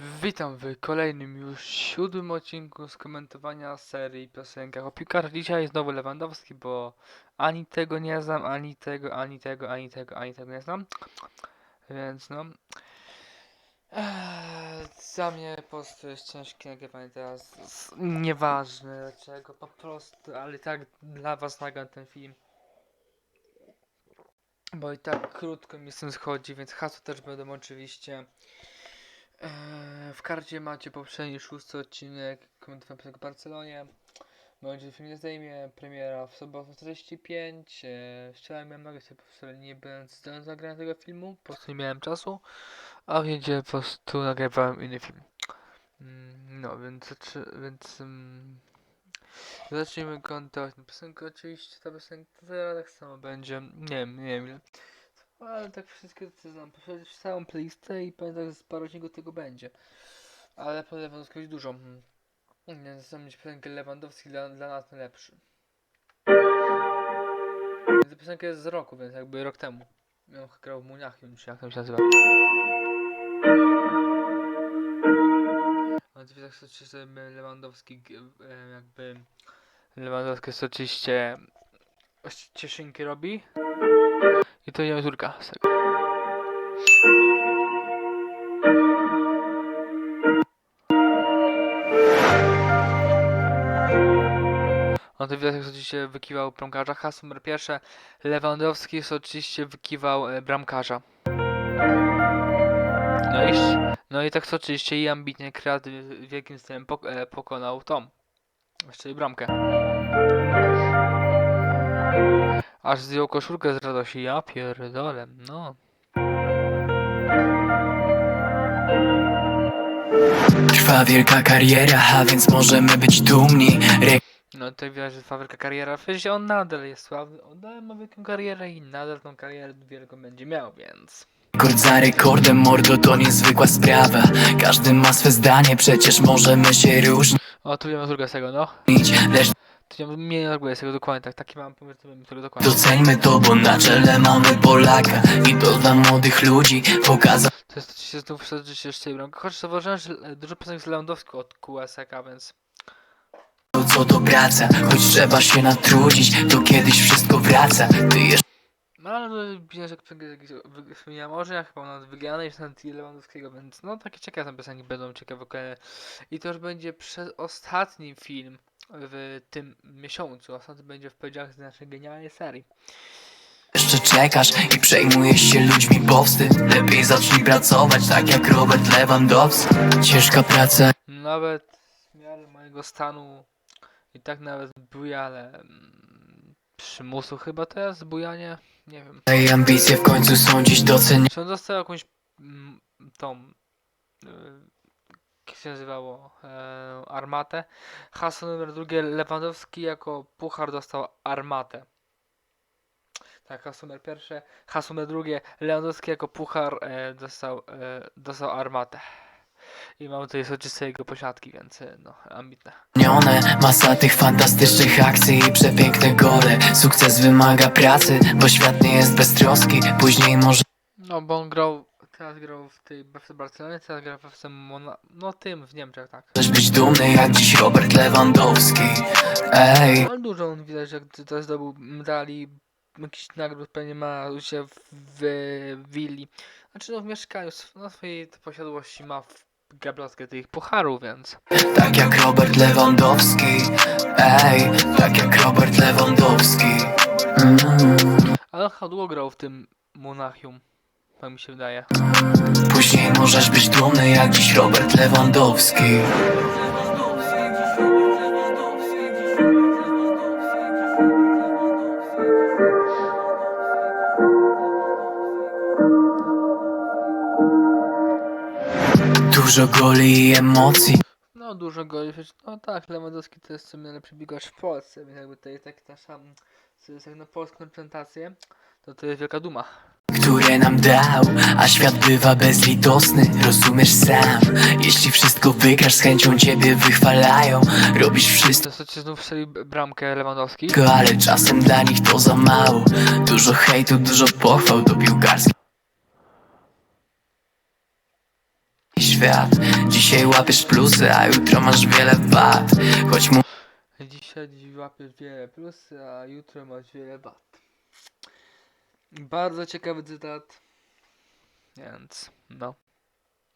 Witam w kolejnym już siódmym odcinku skomentowania serii piosenkach o piłkarzach. Dzisiaj znowu Lewandowski, bo ani tego nie znam, ani tego, ani tego, ani tego, ani tego nie znam. Więc no. Eee, za mnie po prostu jest ciężkie nagrywanie teraz. Nieważne dlaczego, po prostu, ale tak dla was nagram ten film. Bo i tak krótko mi z tym schodzi, więc hasło też będą oczywiście. Eee, w karcie macie poprzedni szósty odcinek komentarza piosenki o Barcelonie. Będzie film nie zdejmie, premiera w sobotę 45. Eee, wczoraj miałem nogę sobie nie będę zdolny do zagrania tego filmu, po prostu nie miałem czasu. A więc po prostu nagrywałem inny film. Mm, No, więc, więc um, zacznijmy komentować tę piosenkę. Oczywiście ta piosenka tak samo będzie. Nie wiem, nie wiem ile. Ale tak wszystkie to znam. Przecież całą playlistę i pamiętam, że sporo odcinków tego będzie. Ale po Lewandowskiemu dużo. Mm. Nie, Zamiast piosenkę Lewandowski dla, dla nas najlepszy. Ta piosenka jest z roku, więc jakby rok temu. Miał grał w Muniachium, czy jak tam się nazywa. A ty tak oczywiście Lewandowski e, jakby Lewandowski jest oczywiście cieszynki robi. I to nie Turka z tego. On to widać, jak oczywiście wykiwał bramkarza. Hasło numer pierwsze. Lewandowski jest oczywiście wykiwał e, bramkarza. No i, no i tak co oczywiście i ambitnie, kreatywnie, wielkim stylem pok e, pokonał Tom. Czyli bramkę. Aż zdjął koszulkę z radości. Ja pierdolę, no. Trwa wielka kariera, a więc możemy być dumni No tutaj widać, że trwa wielka kariera. Przecież on nadal jest sławny, on nadal ma wielką karierę i nadal tą karierę wielką będzie miał, więc... Rekord za rekordem, mordo to niezwykła sprawa Każdy ma swe zdanie, przecież możemy się różnić O, tu wiemy druga z tego, no. Lecz Tu nie mnie z tego dokładnie, tak, taki mam pomysł, to bym tego dokładnie. doceńmy to, bo na czele mamy Polaka I to dla młodych ludzi pokazał To jest oczywiście znów oczywiście jeszcze bramka. Choć zauważyłem, że dużo piosenek z Lewandowskiego od QSK, więc... co to praca Choć trzeba się natrudzić, to kiedyś wszystko wraca Ty jeszcze No ale widać, jak wspomniałem o ja chyba nawet wygrane jest na tle Lewandowskiego, więc no takie ciekawe piosenki będą ciekawe kolejne. I to już będzie przez ostatni film w tym miesiącu. Ostatni będzie w poniedziałek z naszej genialnej serii. jeszcze czekasz i przejmujesz się ludźmi Bo wstyd, lepiej zacznij pracować tak jak Robert Lewandowski Ciężka praca Nawet w miarę mojego stanu i tak nawet buja, ale mm, przymusu chyba to jest bujanie, nie wiem. i ambicje w końcu są dziś doceniane Czy on dostał jakąś mm, tą, jak się nazywało, e, armatę? Hasło numer drugie, Lewandowski jako puchar dostał armatę. Tak, hasło numer pierwsze. Hasło numer drugie, Lewandowski jako puchar e, dostał, e, dostał armatę. I mam tutaj soczyste jego posiadki, więc e, no, ambitne. Masa tych fantastycznych akcji i przepiękne gole Sukces wymaga pracy, bo świat nie jest beztroski Później może No, bo on grał, teraz grał w tej BFC Barcelonie, teraz gra w FC Mona, no tym w Niemczech, tak. Możesz być dumny jak dziś Robert Lewandowski. Ej, Ale dużo on widać, że gdy to zdobył medali, jakiś nagród pewnie ma siebie w, w willi. Znaczy no w mieszkaniu, na swojej posiadłości ma w gablotkę tych pucharów, więc... tak jak Robert Lewandowski. Ej, tak jak Robert Lewandowski. Mm, Ale długo grał w tym Monachium, tak mi się wydaje. Później możesz być dumny jak dziś Robert Lewandowski Dużo goli i emocji No dużo goli, no tak, Lewandowski to jest w sumie najlepszy biegacz w Polsce, więc jakby to jest tak nasza, jak na polską reprezentację, to to jest wielka duma. Które nam dał A świat bywa bezlitosny, rozumiesz sam. Jeśli wszystko wygrasz, z chęcią ciebie wychwalają. Robisz wszystko, jest znów strzelił b- bramkę Lewandowski. ale czasem dla nich to za mało. Dużo hejtu, dużo pochwał do piłkarskich. Świat. Dzisiaj łapiesz plusy, a jutro masz wiele wad. Choć mu Dzisiaj łapiesz wiele plusy, a jutro masz wiele wad. Bardzo ciekawy cytat. Więc, no.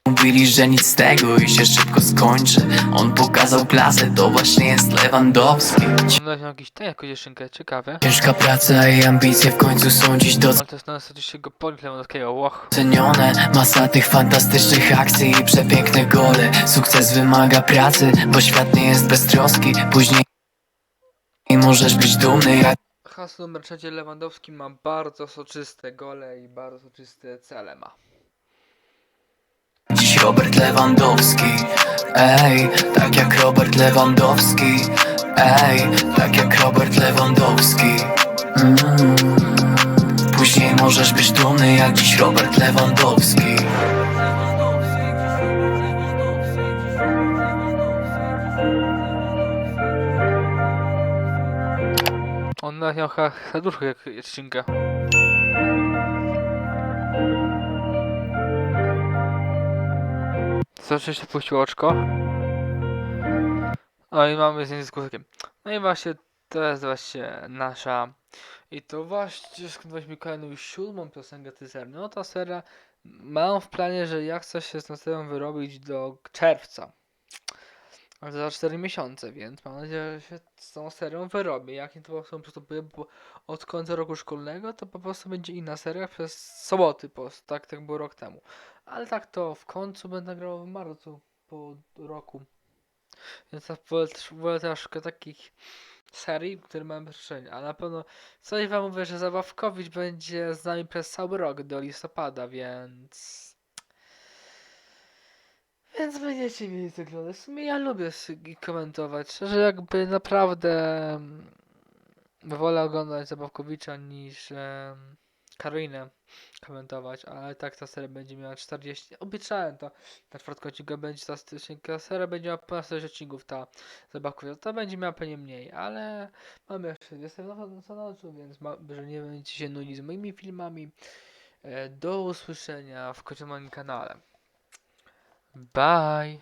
Mówili, że nic z tego i się szybko skończy On pokazał klasę, to właśnie jest Lewandowski No jakiś ten jakąś dziewczynkę, ciekawe. Ciężka praca i ambicje w końcu są dziś Ale to jest na oczywiście go Polak Lewandowskiego, łoch. docenione Masa tych fantastycznych akcji i przepiękne gole Sukces wymaga pracy, bo świat nie jest beztroski Później możesz być dumny jak Hasło numer trzecie Lewandowski ma bardzo soczyste gole i bardzo soczyste cele ma. dziś Robert Lewandowski Ej, tak jak Robert Lewandowski Ej, tak jak Robert Lewandowski mm. Później możesz być dumny jak dziś Robert Lewandowski Miał chyba serduszko jak dziewczynka. Co oczywiście puścił oczko. No i mamy zdjęcie z kucykiem. No i właśnie to jest właśnie nasza. I to właśnie skąd weźmie kolejną siódmą piosenkę tej. No ta seria mam w planie, że ja chcę się z tą wyrobić do czerwca. Za 4 miesiące, więc mam nadzieję, że się z tą serią wyrobię. Jak nie to po przystępuję, bo od końca roku szkolnego to po prostu będzie inna seria przez soboty po prostu, tak, tak było rok temu. Ale tak to w końcu będę grał w marcu po roku. Więc też- wolę troszkę takich serii, które mają przestrzeń. A na pewno coś wam mówię, że Zabawkowicz będzie z nami przez cały rok do listopada, więc... Więc będziecie mieli oglądać. W sumie ja lubię komentować. Szczerze jakby naprawdę mm, wolę oglądać Zabawkowicza niż em, Karolinę komentować, ale tak ta seria będzie miała 40. Obiecałem to. Na czwartym odcinku będzie ta ta seria będzie miała ponad 40 odcinków ta Zabawkowicza. To będzie miała pewnie mniej, ale mamy jeszcze jestem na co na oczu, więc ma, że nie będziecie się nudzić z moimi filmami. E, Do usłyszenia w kolejnym kanale. Bye.